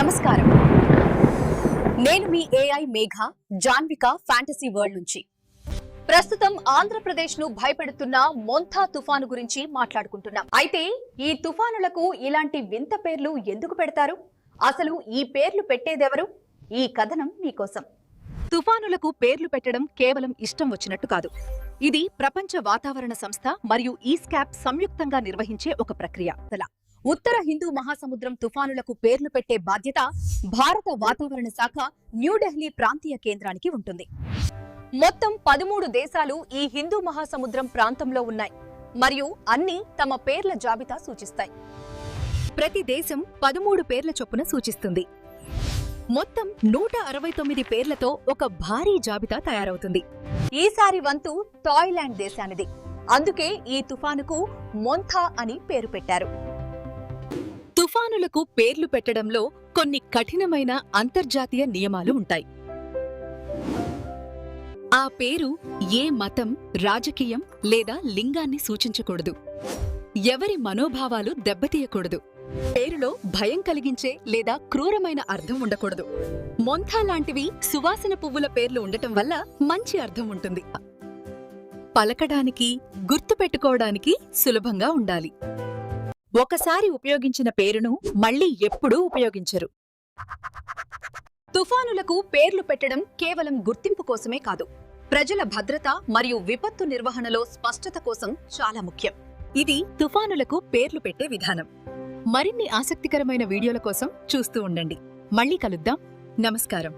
నమస్కారం. నేను మీ ఏఐ మేఘ Janvika fantasy world నుంచి. ప్రస్తుతం ఆంధ్రప్రదేశ్ను భయపెడుతున్న మొంథా తుఫాను గురించి మాట్లాడుకుంటున్నాం. అయితే ఈ తుఫానులకు ఇలాంటి వింత పేర్లు ఎందుకు పెడతారు? అసలు ఈ పేర్లు పెట్టేదెవరు? ఈ కథనం మీకోసం. తుఫానులకు పేర్లు పెట్టడం కేవలం ఇష్టం వచ్చినట్టు కాదు. ఇది ప్రపంచ వాతావరణ సంస్థ మరియు ఈస్కాప్ సంయుక్తంగా నిర్వహించే ఒక ప్రక్రియ. ఉత్తర హిందూ మహాసముద్రం తుఫానులకు పేర్లు పెట్టే బాధ్యత భారత వాతావరణ శాఖ న్యూఢిల్లీ ప్రాంతీయ కేంద్రానికి ఉంటుంది. మొత్తం పదమూడు దేశాలు ఈ హిందూ మహాసముద్రం ప్రాంతంలో ఉన్నాయి. మరియు అన్ని తమ పేర్ల జాబితా సూచిస్తాయి. ప్రతి దేశం పదమూడు పేర్ల చొప్పున సూచిస్తుంది. మొత్తం నూట అరవై తొమ్మిది పేర్లతో ఒక భారీ జాబితా తయారవుతుంది. ఈసారి వంతు థాయిలాండ్ దేశానిది. అందుకే ఈ తుఫానుకు మొంథా అని పేరు పెట్టారు. తుఫానులకు పేర్లు పెట్టడంలో కొన్ని కఠినమైన అంతర్జాతీయ నియమాలు ఉంటాయి. ఆ పేరు ఏ మతం రాజకీయం లేదా లింగాన్ని సూచించకూడదు. ఎవరి మనోభావాలు దెబ్బతీయకూడదు. పేరులో భయం కలిగించే లేదా క్రూరమైన అర్థం ఉండకూడదు. మొంథా లాంటివి సువాసన పువ్వుల పేర్లు ఉండటం వల్ల మంచి అర్థం ఉంటుంది. పలకడానికి గుర్తుపెట్టుకోవడానికి సులభంగా ఉండాలి. ఒకసారి ఉపయోగించిన పేరును మళ్ళీ ఎప్పుడూ ఉపయోగించరు. తుఫానులకు పేర్లు పెట్టడం కేవలం గుర్తింపు కోసమే కాదు ప్రజల భద్రత మరియు విపత్తు నిర్వహణలో స్పష్టత కోసం చాలా ముఖ్యం. ఇది తుఫానులకు పేర్లు పెట్టే విధానం. మరిన్ని ఆసక్తికరమైన వీడియోల కోసం చూస్తూ ఉండండి. మళ్ళీ కలుద్దాం. నమస్కారం.